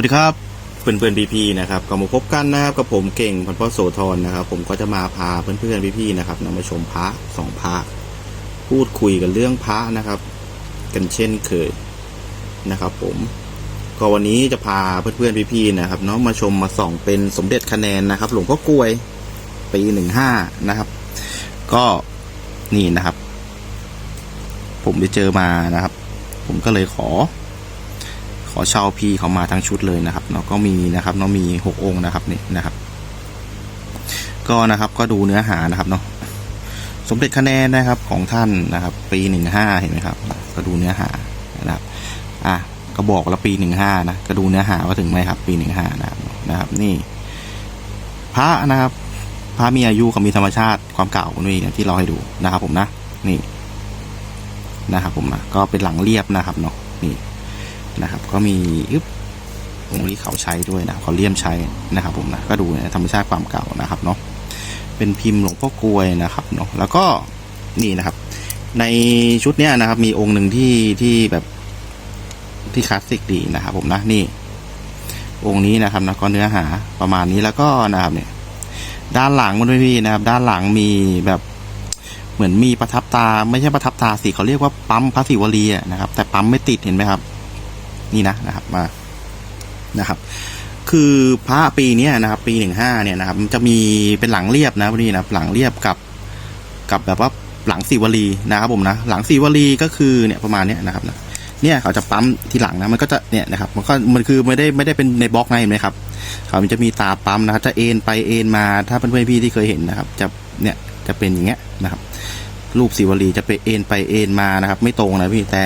วัสดีครับเพื่อนเพื่อนพี่ๆนะครับก็มาพบกันนะครับกับผมเก่งพันพ่อโสธรนะครับ ผมก็จะมาพาเพื่อนเพื่อนๆพี่ๆนะครับนำมาชมพระสองพระพูดคุยกันเรื่องพระนะครับ กันเช่นเคยนะครับ ผมก็วันนี้จะพาเพื่อนเพื่อนๆพี่ๆนะครับเนาะมาชมมาส่องเป็นสมเด็จคะแนนนะครับ หลวงพ่อกลวยปีหนึ่งห้านะครับ ก็นี่นะครับ ผมได้เจอมานะครับ ผมก็เลยขอ อเช่าพี่เขามาทั้งชุดเลยนะครับเนาะก็มีนะครับเนาะมีหกองค์นะครับนี่นะครับ ก็นะครับก็ดูเนื้อหานะครับเนาะสมเด็จคะแนนนะครับของท่านนะครับ ปีหนึ่งห้าเห็นไหมครับ ก็ดูเนื้อหานะครับอะก็บอกแล้วปีหนึ่งห้านะก็ดูเนื้อหาว่าถึงไหมครับ ปีหนึ่งห้านะครับนะครับ นี่ พระนะครับ พระมีอายุเขามีธรรมชาติความเก่านี่ที่เราให้ดูนะครับ ผมนะ นี่นะครับ ผมนะก็เป็นหลังเรียบนะครับเนาะนี่ นะครับ ก็มีอึ๊บตรงนี้เขาใช้ด้วยนะเขาเลี่ยมใช้นะครับ ผมนะก็ดูในธรรมชาติความเก่านะครับเนาะเป็นพิมพ์หลวงพ่อกลวยนะครับเนาะแล้วก็นี่นะครับ ในชุดเนี้ยนะครับ มีองค์หนึ่งที่ที่แบบที่คลาสสิกดีนะครับ ผมนะนี่ องค์นี้นะครับนะก็เนื้อหาประมาณนี้แล้วก็นะครับเนี่ย ด้านหลังมันด้วยพี่นะครับ ด้านหลังมีแบบเหมือนมีประทับตา ไม่ใช่ประทับตาสิเขาเรียกว่าปั๊มพระศิวลีนะครับ แต่ปั๊มไม่ติดเห็นไหมครับ นี่นะนะครับมานะครับ คือพระปีนี้นะครับ ปีหนึ่งห้าเนี่ยนะครับมันจะมีเป็นหลังเรียบนะพี่นะหลังเรียบกับกับแบบว่าหลังสีวลีนะครับผมนะหลังสีวลีก็คือเนี่ยประมาณเนี้ยนะครับนะเนี่ยเขาจะปั๊มที่หลังนะมันก็จะเนี่ยนะครับมันก็มันคือไม่ได้ไม่ได้เป็นในบล็อกนะเห็นไหมครับเขาจะมีตาปั๊มนะครับจะเอ็นไปเอ็นมาถ้าเพื่อนๆพี่ที่เคยเห็นนะครับ จะเนี่ยจะเป็นอย่างเงี้ยนะครับ รูปสีวลีจะไปเอ็นไปเอ็นมานะครับ ไม่ตรงนะพี่แต่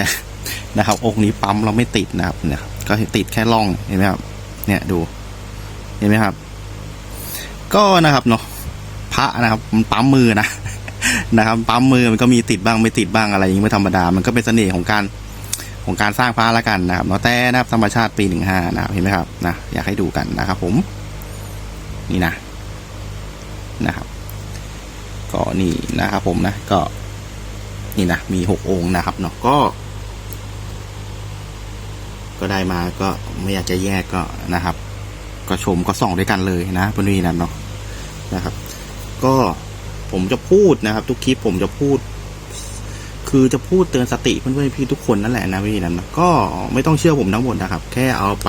นะครับ องค์นี้ปั๊มเราไม่ติดนะครับเนี่ยครับก็ติดแค่ร่องเห็นไหมครับ เนี่ยดู เห็นไหมครับ ก็นะครับเนาะพระนะครับมันปั๊มมือนะนะครับ ปั๊มมือมันก็มีติดบ้างไม่ติดบ้างอะไรอย่างนี้ไม่ธรรมดา มันก็เป็นเสน่ห์ของการของการสร้างพระละกันนะครับเนาะแต่นะครับธรรมชาติปีหนึ่งห้านะครับเห็นไหมครับนะอยากให้ดูกันนะครับ ผม นี่นะนะครับ ก็นี่นะครับ ผมนะ ก็ นี่นะมีหกองค์นะครับเนาะก็ ก็ได้มาก็ไม่อยากจะแยกก็นะครับ ก็ชมก็ส่องด้วยกันเลยนะพื่นี่นะเนาะนะครับ ก็ผมจะพูดนะครับ ทุกคลิปผมจะพูด คือจะพูดเตือนสติเพื่อนๆพี่ทุกคนนั่นแหละนะพี่นะก็ไม่ต้องเชื่อผมทั้งหมดนะครับ แค่เอาไป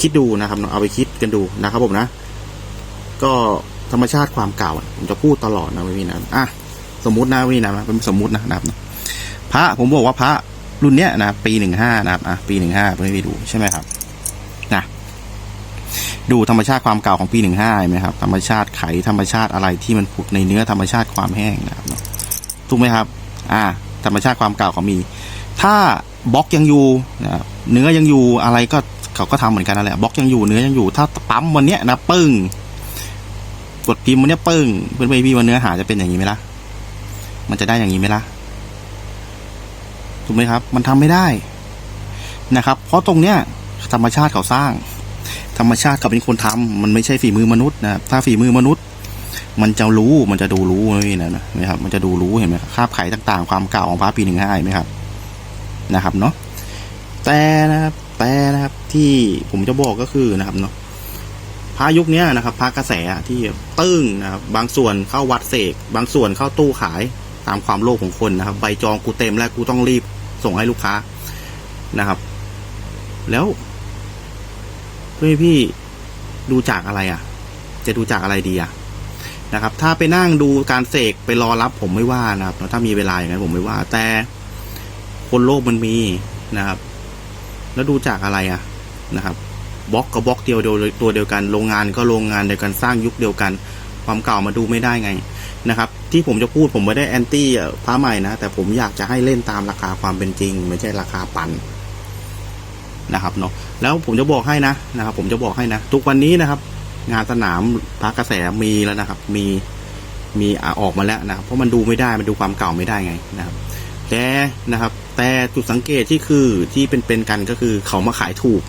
คิดดูนะครับเอาไปคิดกันดูนะครับผมนะ ก็ธรรมชาติความเก่าผมจะพูดตลอดนะพี่นะอะสมมตินะพี่นะเป็นสมมตินะครับพระผมบอกว่าพระ รุ่นเนี้ยนะปีหนึ่งห้านะครับอะปีหนึ่งห้าเพื่อนพี่ดูใช่ไหมครับนะดูธรรมชาติความเก่าของปีหนึ่งห้าไหมครับ ธรรมชาติไขธรรมชาติอะไรที่มันผุดในเนื้อธรรมชาติความแห้งนะครับถูกไหมครับ อ่า ธรรมชาติความเก่าเขามี ถ้าบล็อกยังอยู่นะเนื้อยังอยู่อะไรก็เขาก็ทำเหมือนกันนั่นแหละบล็อกยังอยู่เนื้อยังอยู่ ถ้าปั๊มวันเนี้ยนะปึ้งกดพิมพ์วันเนี้ยปึ้งเพื่อนพี่ว่าเนื้อหาจะเป็นอย่างนี้ไหมล่ะมันจะได้อย่างนี้ไหมล่ะ ถูกไหมครับ มันทำไม่ได้นะครับ เพราะตรงเนี้ยธรรมชาติเขาสร้าง ธรรมชาติเขาเป็นคนทำมันไม่ใช่ฝีมือมนุษย์นะถ้าฝีมือมนุษย์ มันจะรู้มันจะดูรู้นี่นะนะครับ มันจะดูรู้เห็นไหมครับคาบไขต่างๆ ความเก่าของพระปีหนึ่งห้าเห็นไหมครับนะครับเนาะแต่นะครับแต่นะครับที่ผมจะบอกก็คือนะครับเนาะพระยุคนี้นะครับพระกระแสที่ตึ้งนะครับบางส่วนเข้าวัดเสกบางส่วนเข้าตู้ขาย ตามความโลภของคนนะครับ ใบจองกูเต็มแล้วกูต้องรีบส่งให้ลูกค้านะครับ แล้วเพื่อพี่ดูจากอะไรอะ จะดูจากอะไรดีอะนะครับ ถ้าไปนั่งดูการเสกไปรอรับผมไม่ว่านะครับถ้ามีเวลาอย่างนั้นผมไม่ว่า แต่คนโลภมันมีนะครับ แล้วดูจากอะไรอะนะครับบล็อกกับบล็อกเดียวเดียวตัวเดียวกัน โรงงานก็โรงงานเดียวกันสร้างยุคเดียวกัน ความเก่ามาดูไม่ได้ไง นะครับ ที่ผมจะพูดผมไม่ได้แอนตี้พระใหม่นะ แต่ผมอยากจะให้เล่นตามราคาความเป็นจริง ไม่ใช่ราคาปันนะครับเนาะแล้วผมจะบอกให้นะนะครับ ผมจะบอกให้นะ ทุกวันนี้นะครับ งานสนามพระกระแสมีแล้วนะครับ มีมีออกมาแล้วนะครับเพราะมันดูไม่ได้มันดูความเก่าไม่ได้ไงนะครับแต่นะครับ แต่จุดสังเกตที่คือที่เป็นๆกันก็คือเขามาขายถูก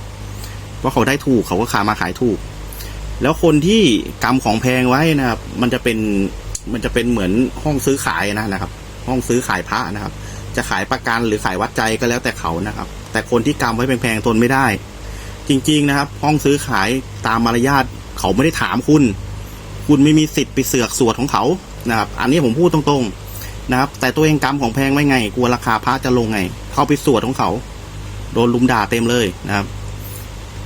เพราะเขาได้ถูกเขาก็ขามาขายถูก แล้วคนที่กำของแพงไว้นะครับ มันจะเป็น มันจะเป็นเหมือนห้องซื้อขายนะนะครับ ห้องซื้อขายพระนะครับ จะขายประกันหรือขายวัดใจก็แล้วแต่เขานะครับ แต่คนที่กำไว้แพงๆทนไม่ได้ จริง ๆนะครับ ห้องซื้อขายตามมารยาทเขาไม่ได้ถามคุณ คุณไม่มีสิทธิ์ไปเสือกสวดของเขานะครับ อันนี้ผมพูดตรงๆนะครับ แต่ตัวเองกำของแพงไว้ไงกลัวราคาพระจะลงไง เข้าไปสวดของเขาโดนลุมด่าเต็มเลยนะครับ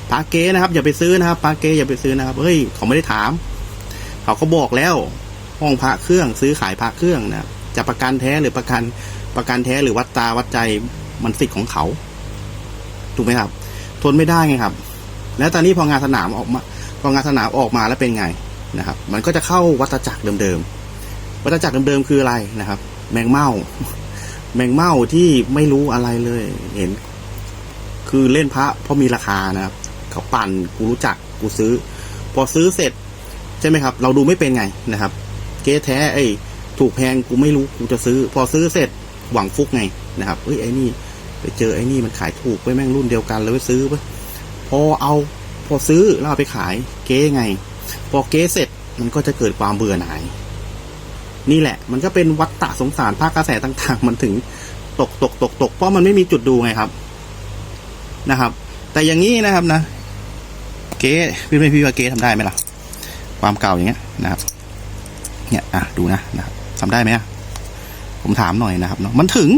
พระเก๊นะครับ อย่าไปซื้อนะครับพระเก๊อย่าไปซื้อนะครับเฮ้ยเขาไม่ได้ถาม เขาก็บอกแล้ว ห้องพระเครื่องซื้อขายพระเครื่องนะจะประกันแท้หรือประกันประกันแท้หรือวัดตาวัดใจมันสิทธิ์ของเขา ถูกไหมครับ ทนไม่ได้ไงครับ แล้วตอนนี้พองานสนามออกมาพองานสนามออกมาแล้วเป็นไงนะครับ มันก็จะเข้าวัฏจักรเดิมๆวัฏจักรเดิมๆคืออะไรนะครับ แมงเม่าแมงเม่าที่ไม่รู้อะไรเลย เห็น คือเล่นพระเพราะมีราคานะครับ เขาปั่นกูรู้จักกูซื้อ พอซื้อเสร็จ ใช่ไหมครับ เราดูไม่เป็นไงนะครับ เก๊แท้ไอ้ถูกแพงกูไม่รู้กูจะซื้อ พอซื้อเสร็จหวังฟุกไงนะครับเอ้ยไอ้นี่ไปเจอไอ้นี่มันขายถูกไปแม่งรุ่นเดียวกันเลยไปซื้อไปพอเอาพอซื้อแล้วเอาไปขายเก๊ไง พอเก๊เสร็จมันก็จะเกิดความเบื่อหน่าย นี่แหละ มันก็เป็นวัฏฏะสงสารภาคกระแสต่าง ๆ มันถึงตกตกตกตกเพราะมันไม่มีจุดดูไงครับนะครับ แต่อย่างนี้นะครับนะ เก๊พี่ไม่พี่ว่าเก๊ทำได้ไหมล่ะ ความเก่าอย่างเงี้ยนะครับ เนี่ยอะดูนะนะครับทำได้ไหมผมถามหน่อยนะครับเนาะมันถึง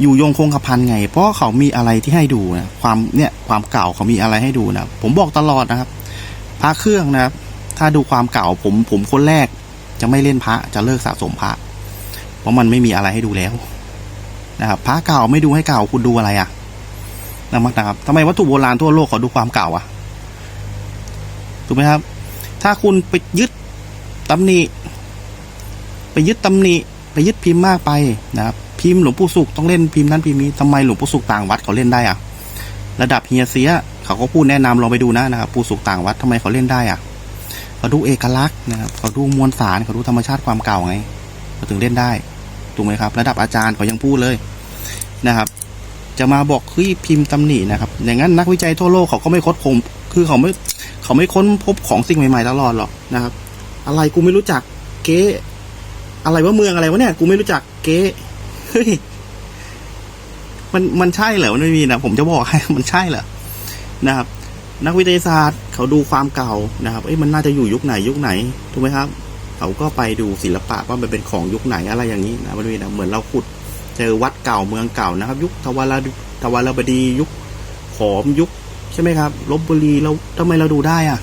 อยู่ยงคงกระพันไง เพราะเขามีอะไรที่ให้ดูนะความเนี่ยความเก่าเขามีอะไรให้ดูนะผมบอกตลอดนะครับพระเครื่องนะครับ ถ้าดูความเก่าผมผมคนแรก จะไม่เล่นพระจะเลิกสะสมพระ เพราะมันไม่มีอะไรให้ดูแล้วนะครับพระเก่าไม่ดูให้เก่าคุณดูอะไรอะนะครับทำไมวัตถุโบราณทั่วโลกเขาดูความเก่าอะถูกไหมครับ ถ้าคุณไปยึดตำหนิ ไปยึดตำหนิไปยึดพิมพ์มากไปนะครับพิมพ์หลวงปู่สุขต้องเล่นพิมพ์นั้นพิมพ์นี้ทำไมหลวงปู่สุขต่างวัดเขาเล่นได้อะระดับเฮียเสียเขาก็พูดแนะนำลองไปดูนะนะครับปู่สุขต่างวัดทำไมเขาเล่นได้อะเขาดูเอกลักษณ์นะครับเขาดูมวลสารเขาดูธรรมชาติความเก่าไงเขาถึงเล่นได้ถูกไหมครับ ระดับอาจารย์เขายังพูดเลยนะครับ จะมาบอกเฮ้ยพิมพ์ตำหนินะครับอย่างนั้นนักวิจัยทั่วโลกเขาก็ไม่ค้นพบคือเขาไม่เขาไม่ค้นพบของสิ่งใหม่ๆตลอดหรอกนะครับ อะไรกูไม่รู้จักเก๊ อะไรว่าเมืองอะไรวะเนี่ย กูไม่รู้จักเก๊เฮ้ยมันมันใช่เหรอมันไม่มีนะผมจะบอกให้มันใช่เหรอนะครับ นักวิทยาศาสตร์เขาดูความเก่านะครับเอ้ยมันน่าจะอยู่ยุคไหนยุคไหนถูกไหมครับ เขาก็ไปดูศิลปะว่ามันเป็นของยุคไหนอะไรอย่างนี้นะมันมีนะเหมือนเราขุดเจอวัดเก่าเมืองเก่านะครับ ยุคทวารทวารบดียุคขอมยุคใช่ไหมครับลบบุรีเราทำไมเราดูได้อะ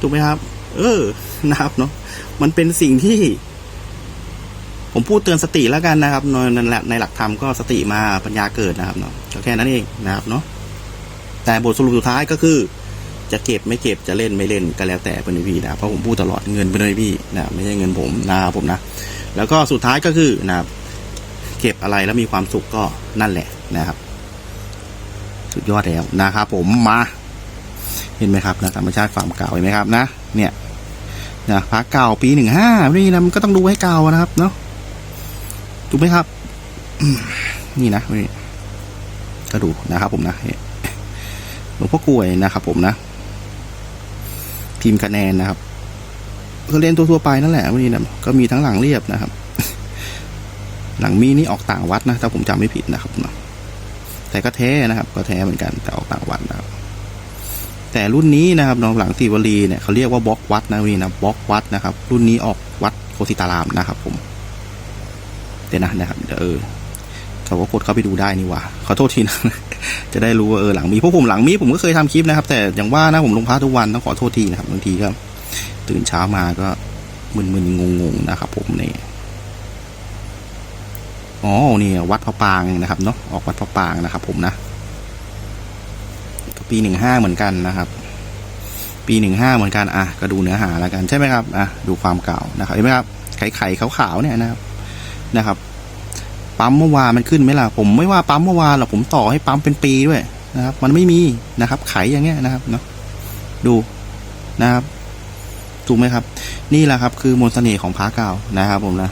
ถูกไหมครับ เออนะครับเนาะมันเป็นสิ่งที่ ผมพูดเตือนสติแล้วกันนะครับในในหลักธรรมก็สติมาปัญญาเกิดนะครับเนาะก็แค่นั้นเองนะครับเนาะแต่บทสรุปสุดท้ายก็คือจะเก็บไม่เก็บจะเล่นไม่เล่นก็แล้วแต่เป็นพี่นะเพราะผมพูดตลอดเงินเป็นพี่นะไม่ใช่เงินผมนะครับผมนะ แล้วก็สุดท้ายก็คือนะครับเก็บอะไรแล้วมีความสุขก็นั่นแหละนะครับ สุดยอดแล้วนะครับผมมา เห็นไหมครับนะธรรมชาติความเก่าเห็นไหมครับนะ เนี่ย นะพระเก่าปีหนึ่งห้านี่นะมันก็ต้องดูให้เก่านะครับ เนาะถูกไหมครับ นี่นะนี่ก็ดูนะครับ ผมนะหลวงพ่อกล้วยนะครับ ผมนะพิมพ์คะแนนนะครับก็เรียนทั่วไปนั่นแหละวันนี้นะก็มีทั้งหลังเรียบนะครับ หลังมีนี่ออกต่างวัดนะถ้าผมจำไม่ผิดนะครับเนาะแต่ก็แท้นะครับ ก็แท้เหมือนกันแต่ออกต่างวัดนะครับ แต่รุ่นนี้นะครับน้องหลังตีวลีเนี่ยเขาเรียกว่าบล็อกวัดนะนี่นะบล็อกวัดนะครับ รุ่นนี้ออกวัดโคสิตารามนะครับ ผมเดี๋ยวนะนะครับเดี๋ยวเออเขาก็กดเข้าไปดูได้นี่ว่าขอโทษทีนะจะได้รู้ว่าเออหลังมีพวกผมหลังมีผมก็เคยทำคลิปนะครับ แต่อย่างว่านะผมลงพระทุกวันต้องขอโทษทีนะครับบางทีก็ตื่นเช้ามาก็มึนๆงงๆนะครับ ผมนี่อ๋อนี่วัดพระปางนะครับเนาะออกวัดพระปางนะครับ ผมนะ ปีหนึ่งห้าเหมือนกันนะครับ ปีหนึ่งห้าเหมือนกันอะก็ดูเนื้อหาแล้วกันใช่ไหมครับอะดูความเก่านะครับเห็นไหมครับไข่ไข่ขาวๆเนี่ยนะครับนะครับปั๊มเมื่อวานมันขึ้นไหมล่ะผมไม่ว่าปั๊มเมื่อวานหรอกผมต่อให้ปั๊มเป็นปีด้วยนะครับ มันไม่มีนะครับ ไขอย่างเงี้ยนะครับเนาะดูนะครับถูกไหมครับ นี่แหละครับ คือมนต์เสน่ห์ของพระเก่านะครับ ผมนะ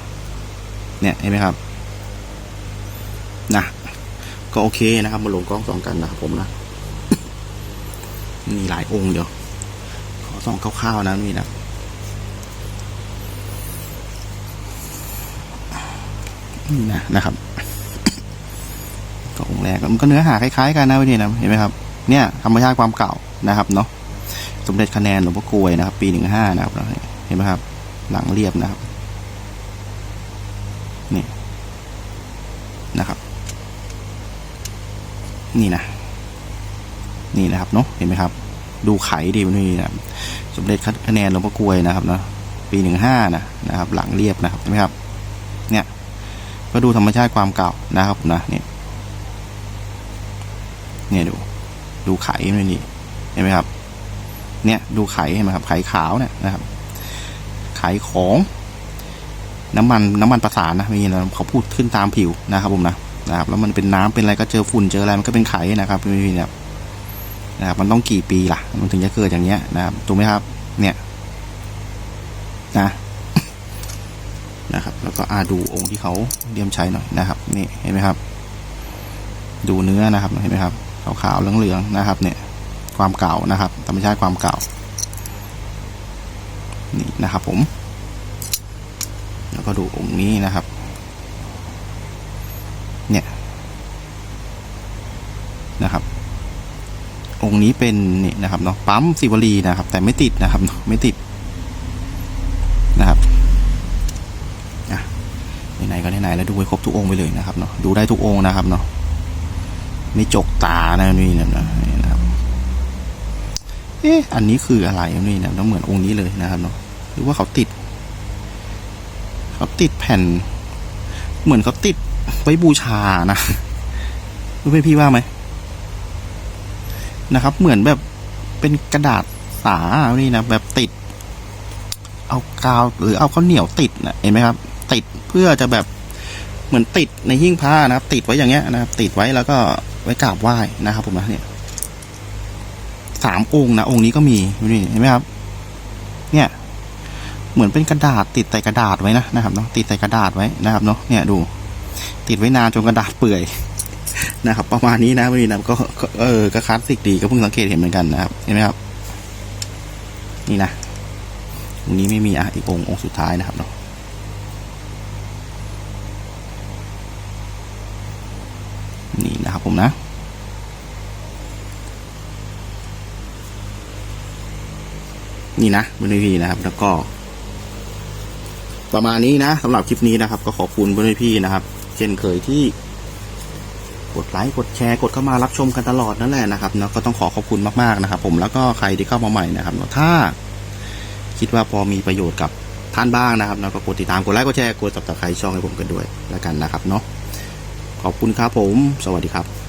เนี่ยเห็นไหมครับนะก็โอเคนะครับมาลงกล้องสองกันนะครับผมนะ มีหลายองค์เดี๋ยว ขอส่องคร่าวๆนะนี่นะนี่นะนะครับ ก็องค์แรกมันก็เนื้อหาคล้ายๆกันนะวันนี้นะเห็นไหมครับ เนี่ยธรรมชาติความเก่านะครับเนาะสมเด็จคะแนนหลวงพ่อกลวยนะครับ ปีหนึ่งห้านะครับเห็นไหมครับ หลังเรียบนะครับนี่นะครับ นี่นะ นี่นะครับเนาะเห็นไหมครับ ดูไขดีมันนี่นะสมเด็จคะแนนหลวงพ่อกลวยนะครับเนาะปีหนึ่งห้านะนะครับ หลังเรียบนะครับเห็นไหมครับ เนี่ยก็ดูธรรมชาติความเก่านะครับนะเนี่ยเนี่ยดูดูไขมันนี่เห็นไหมครับ เนี่ยดูไขเห็นไหมครับไขขาวเนี่ยนะครับ ไขของน้ำมันน้ำมันประสานนะมีนะเขาพูดขึ้นตามผิวนะครับผมนะนะครับ แล้วมันเป็นน้ำเป็นอะไรก็เจอฝุ่นเจออะไรมันก็เป็นไขนะครับมีเนี่ย นะครับมันต้องกี่ปีล่ะ มันถึงจะเกิดอย่างเงี้ยนะครับถูกไหมครับ เนี่ยนะนะครับ แล้วก็อาดูองค์ที่เขาเลี่ยมใช้หน่อยนะครับ นี่เห็นไหมครับ ดูเนื้อนะครับเห็นไหมครับขาวๆเหลืองๆนะครับ เนี่ย ความเก่านะครับธรรมชาติความเก่านี่นะครับ ผม แล้วก็ดูองค์นี้นะครับ เนี่ยนะครับ องค์นี้เป็นนี่นะครับเนาะปั๊มสิวลีนะครับ แต่ไม่ติดนะครับเนาะไม่ติดนะครับไหนๆก็ไหนๆแล้วดูให้ครบทุกองค์ไปเลยนะครับเนาะดูได้ทุกองค์นะครับเนาะไม่จกตานะนี่นะนี่นะครับเอ๊ะอันนี้คืออะไรนี่นะต้องเหมือนองค์นี้เลยนะครับเนาะหรือว่าเขาติดเขาติดแผ่น เหมือนเขาติดไว้บูชานะรู้ไหมพี่ว่าไหม นะครับ เหมือนแบบเป็นกระดาษสานี่นะแบบติด เอากาวหรือเอาข้าวเหนียวติดนะเห็นไหมครับ ติดเพื่อจะแบบเหมือนติดในหิ้งผ้านะครับ ติดไว้อย่างเงี้ยนะครับ ติดไว้แล้วก็ไว้กราบไหว้นะครับ ผมนะเนี่ยสามองค์นะองค์นี้ก็มีนี่เห็นไหมครับ เนี่ย เหมือนเป็นกระดาษติดใส่กระดาษไว้นะนะครับเนาะติดใส่กระดาษไว้นะครับเนาะเนี่ยดู ติดไว้นานจนกระดาษเปื่อย นะครับประมาณนี้นะวันนี้นะก็เออก็คลาสสิกดีก็เพิ่งสังเกตเห็นเหมือนกันนะครับเห็นไหมครับ นี่นะตรงนี้ไม่มีอะอีกองค์องค์สุดท้ายนะครับเนาะนี่นะครับผมนะนี่นะบนพี่นะครับ แล้วก็ ประมาณนี้นะสำหรับคลิปนี้นะครับ ก็ขอบคุณเพื่อนพี่นะครับ เช่นเคยที่ กดไลค์กดแชร์กดเข้ามารับชมกันตลอดนั่นแหละนะครับเนาะก็ต้องขอขอบคุณมากๆนะครับ ผมแล้วก็ใครที่เข้ามาใหม่นะครับเนาะถ้า คิดว่าพอมีประโยชน์กับท่านบ้างนะครับเนาะก็กดติดตามกดไลค์กดแชร์กดติดตามช่องให้ผมกันด้วยแล้วกันนะครับเนาะขอบคุณครับผม สวัสดีครับ